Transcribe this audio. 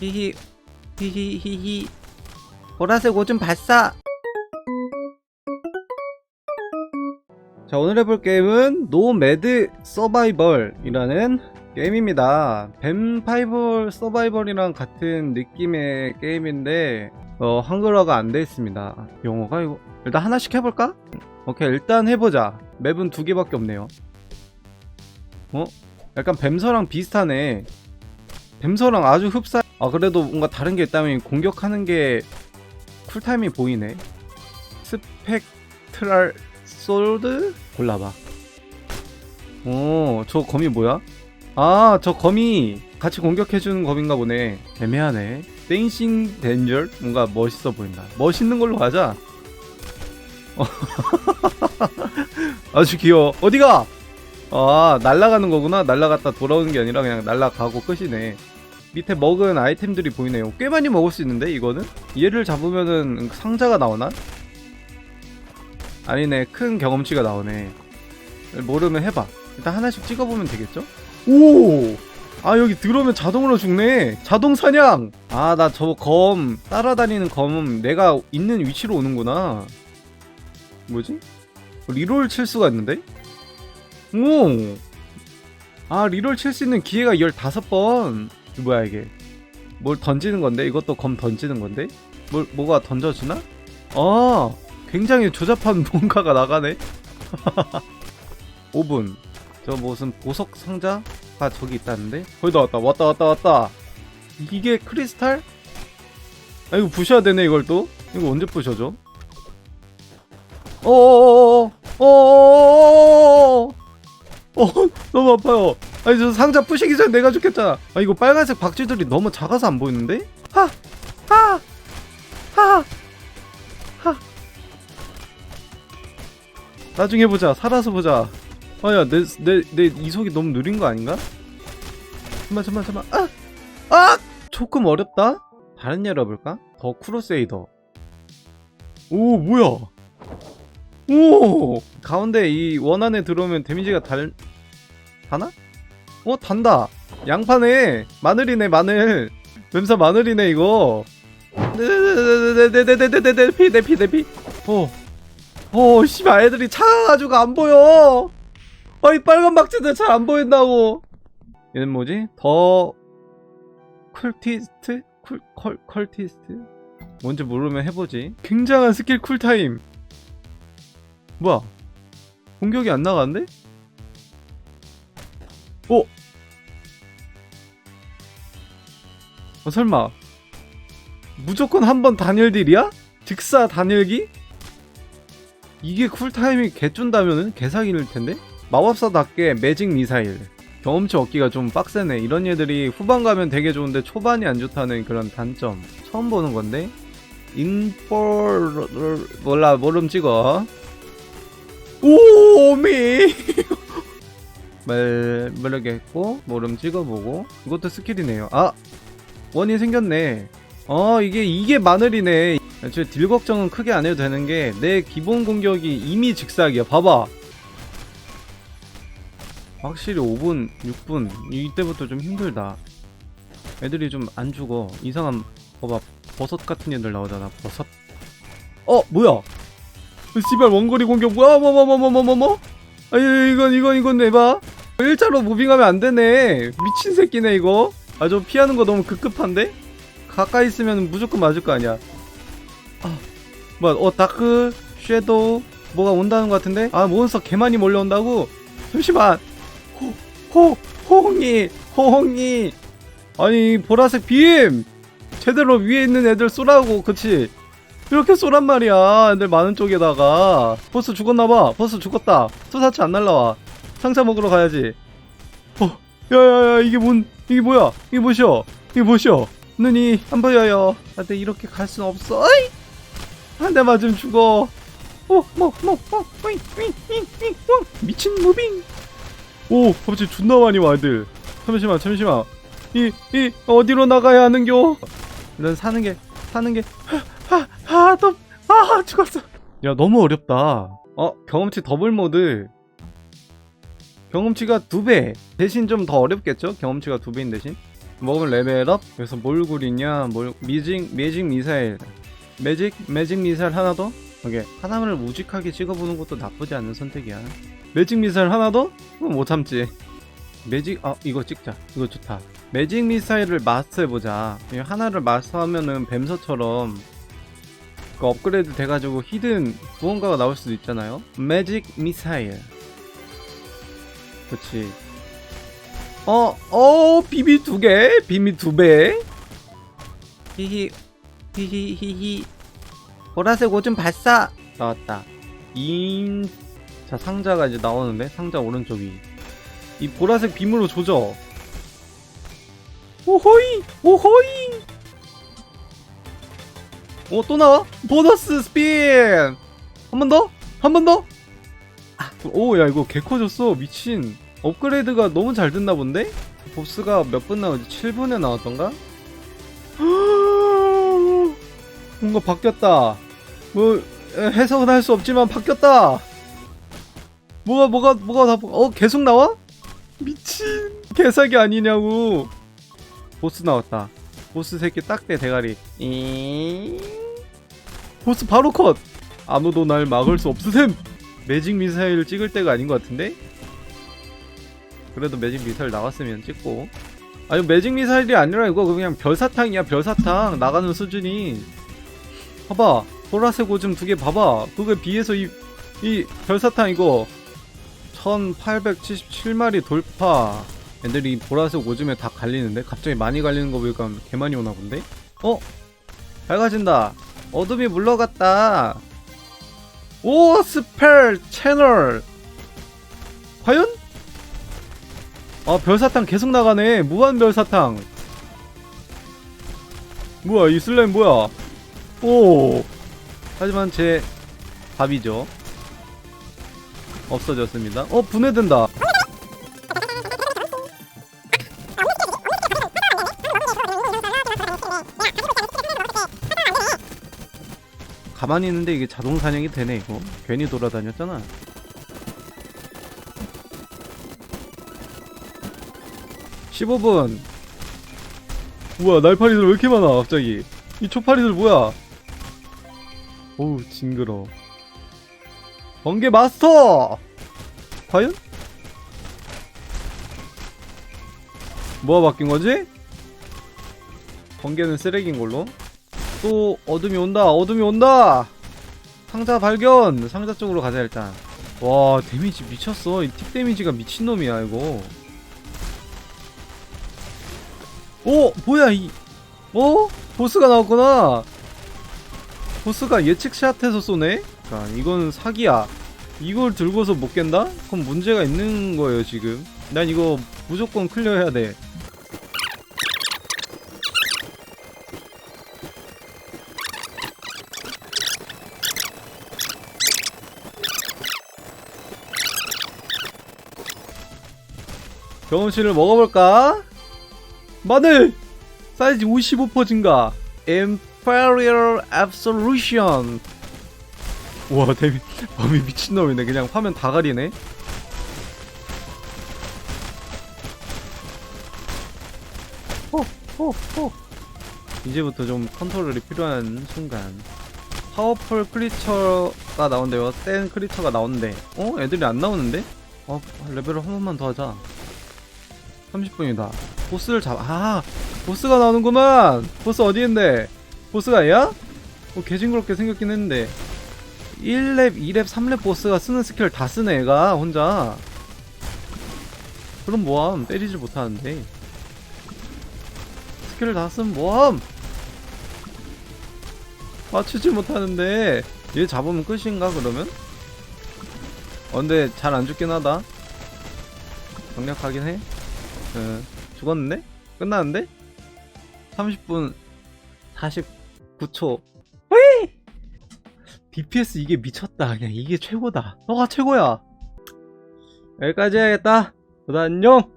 히히 히히히히. 보라색 옷좀 봤어 자 오늘 해볼 게임은 노매드 서바이벌이라는 게임입니다. 뱀파이벌 서바이벌이랑 같은 느낌의 게임인데 어, 한글화가 안 돼 있습니다. 영어가 이거 일단 하나씩 해볼까? 오케이 일단 해보자. 맵은 두 개밖에 없네요. 어? 약간 뱀서랑 비슷하네. 뱀서랑 아주 흡사 아 그래도 뭔가 다른 게 있다면 공격하는 게 쿨타임이 보이네. 스펙트랄 솔드? 골라봐. 오저 검이 뭐야? 아 저 검이 같이 공격해주는 검인가 보네. 애매하네. 댄싱 덴저 뭔가 멋있어 보인다. 멋있는 걸로 가자. 어. 아주 귀여워. 어디가? 아 날아가는 거구나. 날아갔다 돌아오는 게 아니라 그냥 날아가고 끝이네 밑에 먹은 아이템들이 보이네요 꽤 많이 먹을 수 있는데 이거는? 얘를 잡으면은 상자가 나오나? 아니네 큰 경험치가 나오네 모르면 해봐 일단 하나씩 찍어보면 되겠죠? 오! 아 여기 들어오면 자동으로 죽네 자동 사냥 아 나 저 검 따라다니는 검 내가 있는 위치로 오는구나 뭐지? 리롤 칠 수가 있는데? 오! 아 리롤 칠 수 있는 기회가 15번 뭐야 이게 뭘 던지는 건데? 이것도 검 던지는 건데? 뭘 뭐가 던져주나? 아 굉장히 조잡한 뭔가가 나가네 5분 저 무슨 보석 상자가 저기 있다는데? 거의 다 왔다 왔다 왔다 왔다 이게 크리스탈? 아 이거 부셔야 되네 이걸 또? 이거 언제 부셔줘? 어어어어어 어어어어어 어 너무 아파요 아니 저 상자 부시기 전에 내가 죽겠잖아 아 이거 빨간색 박쥐들이 너무 작아서 안 보이는데? 하하하 하 하. 나중에 보자 살아서 보자 아야 내 내 내 이속이 너무 느린 거 아닌가? 잠만 잠만 잠만 아! 아! 조금 어렵다? 다른 열어볼까? 더 크로세이더 오 뭐야 오 가운데 이 원 안에 들어오면 데미지가 달 다나? 어 단다 양파네 마늘이네 마늘 냄새 마늘이네 이거 네네네네네네피네피네피어어 씨발 애들이 차가지고 안 보여 아이 빨간 박쥐들 잘 안 보인다고 얘는 뭐지 더 쿨티스트 쿨 컬, 컬티스트 뭔지 모르면 해보지 굉장한 스킬 쿨타임 뭐야 공격이 안 나가는데? 어? 어 설마 무조건 한번 단일 딜이야? 직사 단일기? 이게 쿨타임이 개쭌다면은 개사기일 텐데? 마법사답게 매직 미사일 경험치 얻기가 좀 빡세네 이런 얘들이 후반 가면 되게 좋은데 초반이 안 좋다는 그런 단점 처음 보는 건데 인포 몰라 모름 찍어 오미 말 모르겠고 모름 찍어보고 이것도 스킬이네요. 아! 원이 생겼네. 어 이게 이게 마늘이네. 애초에 딜 걱정은 크게 안 해도 되는 게 내 기본 공격이 이미 직사기야. 봐봐. 확실히 5분 6분. 이때부터 좀 힘들다. 애들이 좀 안 죽어. 이상한 봐봐. 버섯 같은 애들 나오잖아. 버섯. 어 뭐야? 씨발 원거리 공격. 뭐야 뭐 뭐 뭐 뭐 뭐 뭐 아니 이건 이건 이건 내봐 일자로 무빙하면 안 되네 미친 새끼네 이거 아저 피하는 거 너무 급급한데 가까이 있으면 무조건 맞을 거 아니야. 아, 뭐야, 어, 다크, 쉐도우, 뭐가 온다는 것 같은데? 아, 몬스터 개 많이 몰려온다고? 잠시만! 호, 호, 호홍이, 호홍이! 아니, 보라색 빔! 제대로 위에 있는 애들 쏘라고, 그치? 이렇게 쏘란 말이야, 애들 많은 쪽에다가. 버스 죽었나봐, 버스 죽었다. 투사치 안 날라와. 상자 먹으러 가야지. 어, 야야야, 이게 뭔, 이게 뭐야? 이게 뭐셔? 이게 뭐셔? 눈이 안 보여요. 아, 근데 이렇게 갈 순 없어. 어이! 한대 맞으면 죽어. 오, 뭐, 뭐, 뭐. 미친 무빙. 오, 갑자기 존나 많이 와, 애들. 잠시만, 잠시만. 이, 이, 어디로 나가야 하는겨? 난 사는 게, 사는 게, 하, 하, 또, 아, 죽었어. 야, 너무 어렵다. 어, 경험치 더블 모드. 경험치가 두 배. 대신 좀 더 어렵겠죠? 경험치가 두 배인 대신. 먹으면 레벨업 그래서 뭘 구리냐 뭘 미징 매직 미사일 매직 매직 미사일 하나 더 오케이 하나를 우직하게 찍어보는 것도 나쁘지 않은 선택이야 매직 미사일 하나 더? 그건 못 참지 매직 아 이거 찍자 이거 좋다 매직 미사일을 마스터해보자 이 하나를 마스터하면은 뱀서처럼 그 업그레이드 돼가지고 히든 무언가가 나올 수도 있잖아요 매직 미사일 그치 어, 어, 비비 두 개, 비비 두 배. 히히, 히히, 히히. 보라색 옷좀 봤어. 나왔다. 인, 자 상자가 이제 나오는데 상자 오른쪽 위. 이 보라색 빔으로 조져. 오호이, 오호이. 어, 또 나와? 보너스 스핀. 한 번 더, 한 번 더. 아, 오, 야 이거 개 커졌어, 미친. 업그레이드가 너무 잘 됐나 본데? 보스가 몇 분 나오지? 7분에 나왔던가? 뭔가 바뀌었다. 뭐 에, 해석은 할 수 없지만 바뀌었다. 뭐가 뭐가 뭐가 다 어 계속 나와? 미친 개사기 아니냐고. 보스 나왔다. 보스 새끼 딱대 대가리. 잉? 보스 바로 컷. 아무도 날 막을 수 없으셈. 매직 미사일 찍을 때가 아닌 것 같은데? 그래도 매직 미사일 나왔으면 찍고. 아니 매직 미사일이 아니라 이거 그냥 별사탕이야 별사탕. 나가는 수준이. 봐봐. 보라색 오줌 두 개 봐봐. 그거에 비해서 이, 이 별사탕 이거 1877마리 돌파. 애들이 보라색 오줌에 다 갈리는데? 갑자기 많이 갈리는 거 보니까 개 많이 오나 본데? 어? 밝아진다 어둠이 물러갔다. 오 스펠 채널. 과연? 아 별사탕 계속 나가네. 무한 별사탕. 뭐야 이 슬라임 뭐야? 오. 하지만 제 밥이죠. 없어졌습니다. 어 분해된다 가만히 있는데 이게 자동 사냥이 되네 이거. 괜히 돌아다녔잖아. (15분) 우와 날파리들 왜 이렇게 많아 갑자기? 이 초파리들 뭐야? 어우 징그러. 번개 마스터! 과연? 뭐가 바뀐 거지? 번개는 쓰레기인 걸로 또 어둠이 온다 어둠이 온다! 상자 발견! 상자 쪽으로 가자 일단. 와 데미지 미쳤어. 이 틱 데미지가 미친놈이야 이거. 오 뭐야 이 어? 보스가 나왔구나! 보스가 예측 샷해서 쏘네? 자 이건 사기야. 이걸 들고서 못 깬다? 그럼 문제가 있는 거예요 지금. 난 이거 무조건 클리어 해야 돼 경험치를 먹어볼까? 마늘! 사이즈 55% 증가. Imperial Absolution. 우와 데미 범이 미친놈이네. 그냥 화면 다 가리네. 호 호 호. 이제부터 좀 컨트롤이 필요한 순간. 파워풀 크리처가 나온대요. 센 크리처가 나오는데 어? 애들이 안 나오는데? 어 레벨을 한 번만 더 하자 30분이다. 보스를 잡아 아 보스가 나오는구만! 보스 어디 있는데? 보스가 얘야? 어 개징그럽게 생겼긴 했는데. 1렙 2렙 3렙 보스가 쓰는 스킬 다 쓰네 얘가 혼자. 그럼 뭐함? 때리질 못하는데. 스킬을 다 쓰면 뭐함? 맞추지 못하는데. 얘 잡으면 끝인가 그러면? 어 근데 잘 안 죽긴 하다. 강력하긴 해 어, 죽었는데? 끝나는데? 30분 49초 왜? DPS 이게 미쳤다 그냥 이게 최고다 너가 최고야 여기까지 해야겠다 그다 안녕